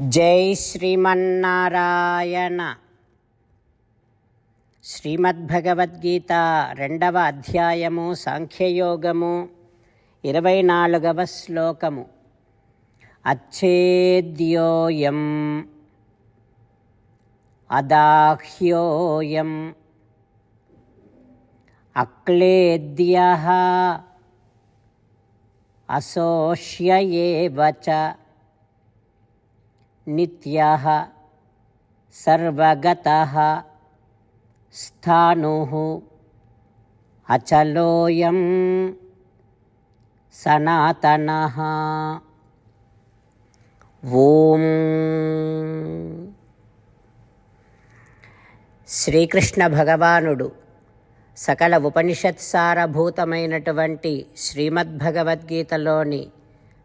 జై శ్రీమన్నారాయణ. శ్రీమద్భగవద్గీత రెండవ అధ్యాయము సాంఖ్యయోగము ఇరవై నాలుగవ శ్లోకము. అచ్చేద్యోయం అదాహ్యోయం అక్లేద్య అశోష్య నిత్యः సర్వగతः స్థాణుः అచలోయం సనాతన ఓం శ్రీకృష్ణ భగవానుడు సకల ఉపనిషత్సారభూతమైనటువంటి శ్రీమద్భగవద్గీతలోని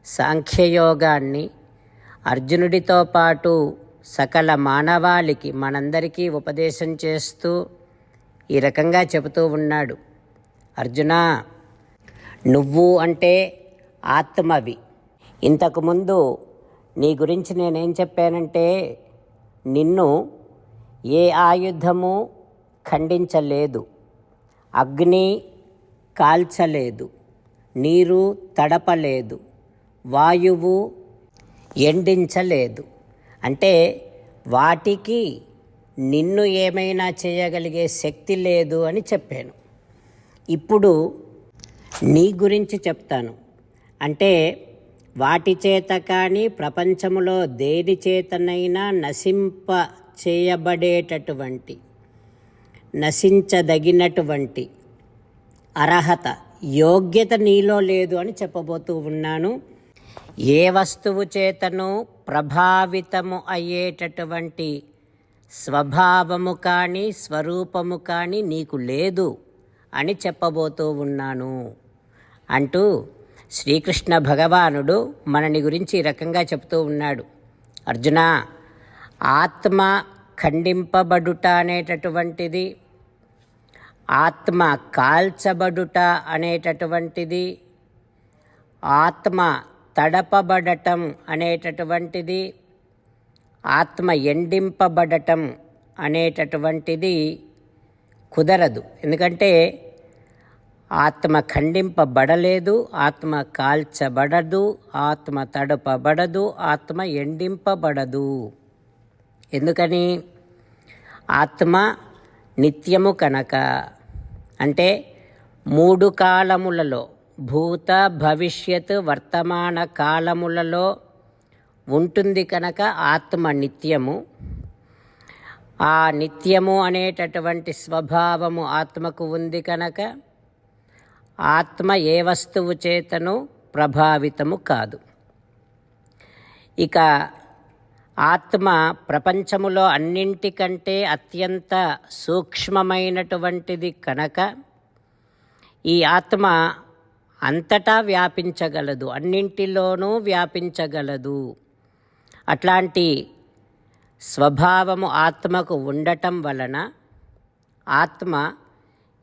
సాంఖ్యయోగాన్ని అర్జునుడితో పాటు సకల మానవాళికి మనందరికీ ఉపదేశం చేస్తూ ఈ రకంగా చెబుతూ ఉన్నాడు. అర్జున నువ్వు అంటే ఆత్మవి. ఇంతకుముందు నీ గురించి నేనేం చెప్పానంటే నిన్ను ఏ ఆయుధము ఖండించలేదు అగ్ని కాల్చలేదు నీరు తడపలేదు వాయువు ఎండించలేదు. అంటే వాటికి నిన్ను ఏమైనా చేయగలిగే శక్తి లేదు అని చెప్పాను. ఇప్పుడు నీ గురించి చెప్తాను. అంటే వాటి చేత కానీ ప్రపంచంలో దేని చేతనైనా నశింప చేయబడేటటువంటి నశించదగినటువంటి అర్హత యోగ్యత నీలో లేదు అని చెప్పబోతూ ఉన్నాను. ఏ వస్తువు చేతను ప్రభావితము అయ్యేటటువంటి స్వభావము కానీ స్వరూపము కానీ నీకు లేదు అని చెప్పబోతూ ఉన్నాను. అంటూ శ్రీకృష్ణ భగవానుడు మనని గురించి ఈ రకంగా చెప్తూ ఉన్నాడు. అర్జున ఆత్మ ఖండింపబడుట అనేటటువంటిది ఆత్మ కాల్చబడుట అనేటటువంటిది ఆత్మ తడపబడటం అనేటటువంటిది ఆత్మ ఎండింపబడటం అనేటటువంటిది కుదరదు. ఎందుకంటే ఆత్మ ఖండింపబడలేదు ఆత్మ కాల్చబడదు ఆత్మ తడపబడదు ఆత్మ ఎండింపబడదు. ఎందుకని? ఆత్మ నిత్యము కనుక. అంటే మూడు కాలములలో భూత భవిష్యత్ వర్తమాన కాలములలో ఉంటుంది కనుక ఆత్మ నిత్యము. ఆ నిత్యము అనేటటువంటి స్వభావము ఆత్మకు ఉంది కనుక ఆత్మ ఏ వస్తువు చేతను ప్రభావితము కాదు. ఇక ఆత్మ ప్రపంచములో అన్నింటికంటే అత్యంత సూక్ష్మమైనటువంటిది కనుక ఈ ఆత్మ అంతటా వ్యాపించగలదు అన్నింటిలోనూ వ్యాపించగలదు. అట్లాంటి స్వభావము ఆత్మకు ఉండటం వలన ఆత్మ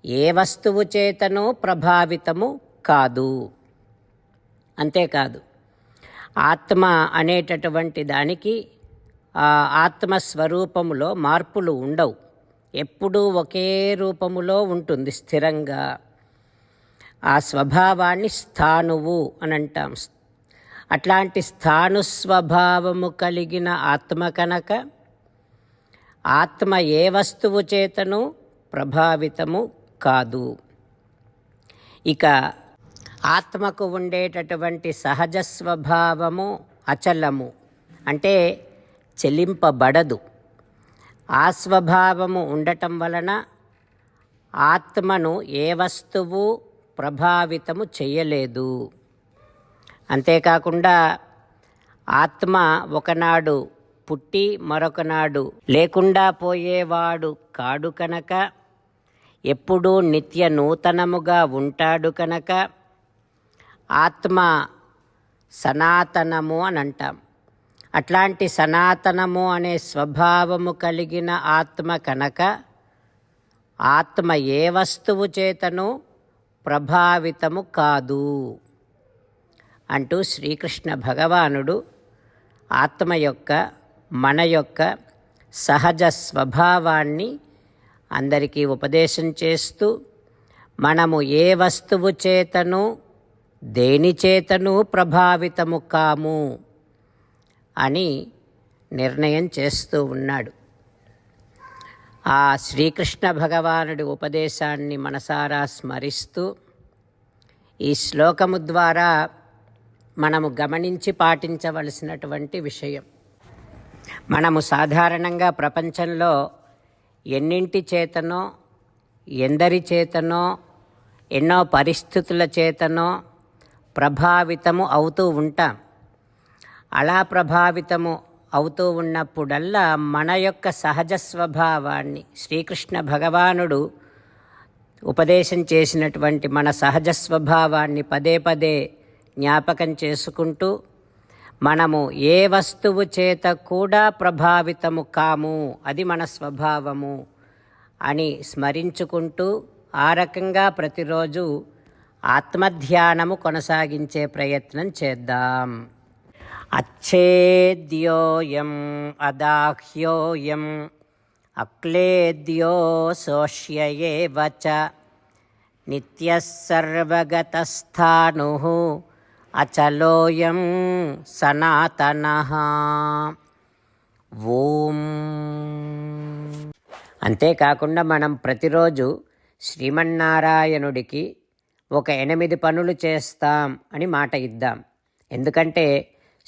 ఏ వస్తువు చేతనూ ప్రభావితము కాదు. అంతేకాదు ఆత్మ అనేటటువంటి దానికి ఆత్మస్వరూపములో మార్పులు ఉండవు. ఎప్పుడూ ఒకే రూపములో ఉంటుంది స్థిరంగా. ఆ స్వభావాన్ని స్థానువు అని అంటాం అట్లాంటి స్థాను స్వభావము కలిగిన ఆత్మ కనుక ఆత్మ ఏ వస్తువు చేతను ప్రభావితము కాదు. ఇక ఆత్మకు ఉండేటటువంటి సహజ స్వభావము అచలము అంటే చెలింపబడదు. ఆ స్వభావము ఉండటం వలన ఆత్మను ఏ వస్తువు ప్రభావితము చేయలేదు. అంతేకాకుండా ఆత్మ ఒకనాడు పుట్టి మరొకనాడు లేకుండా పోయేవాడు కాడు కనుక ఎప్పుడూ నిత్య నూతనముగా ఉంటాడు కనుక ఆత్మ సనాతనము అని అంటాం. అట్లాంటి సనాతనము అనే స్వభావము కలిగిన ఆత్మ కనుక ఆత్మ ఏ వస్తువు చేతను ప్రభావితము కాదు అంటూ శ్రీకృష్ణ భగవానుడు ఆత్మ యొక్క మన యొక్క సహజ స్వభావాన్ని అందరికీ ఉపదేశం చేస్తూ మనము ఏ వస్తువు చేతను దేని చేతను ప్రభావితము కాము అని నిర్ణయం చేస్తూ ఉన్నాడు. ఆ శ్రీకృష్ణ భగవానుడి ఉపదేశాన్ని మనసారా స్మరిస్తూ ఈ శ్లోకము ద్వారా మనము గమనించి పాటించవలసినటువంటి విషయం. మనము సాధారణంగా ప్రపంచంలో ఎన్నింటి చేతనో ఎందరి చేతనో ఎన్నో పరిస్థితుల చేతనో ప్రభావితము అవుతూ ఉంటాం. అలా ప్రభావితము అవుతూ ఉన్నప్పుడల్లా మన యొక్క సహజ స్వభావాన్ని శ్రీకృష్ణ భగవానుడు ఉపదేశం చేసినటువంటి మన సహజ స్వభావాన్ని పదే పదే జ్ఞాపకం చేసుకుంటూ మనము ఏ వస్తువు చేత కూడా ప్రభావితము కాము అది మన స్వభావము అని స్మరించుకుంటూ ఆ రకంగా ప్రతిరోజు ఆత్మధ్యానము కొనసాగించే ప్రయత్నం చేద్దాం. అచ్చేద్యోయం అదాహ్యోయం అక్లేద్యో శోష్యయేవ చ. నిత్యసర్వగతస్థాను అచలోయం సనాతన. ఓం. అంతేకాకుండా మనం ప్రతిరోజు శ్రీమన్నారాయణుడికి ఒక ఎనిమిది పనులు చేస్తాం అని మాట ఇద్దాం. ఎందుకంటే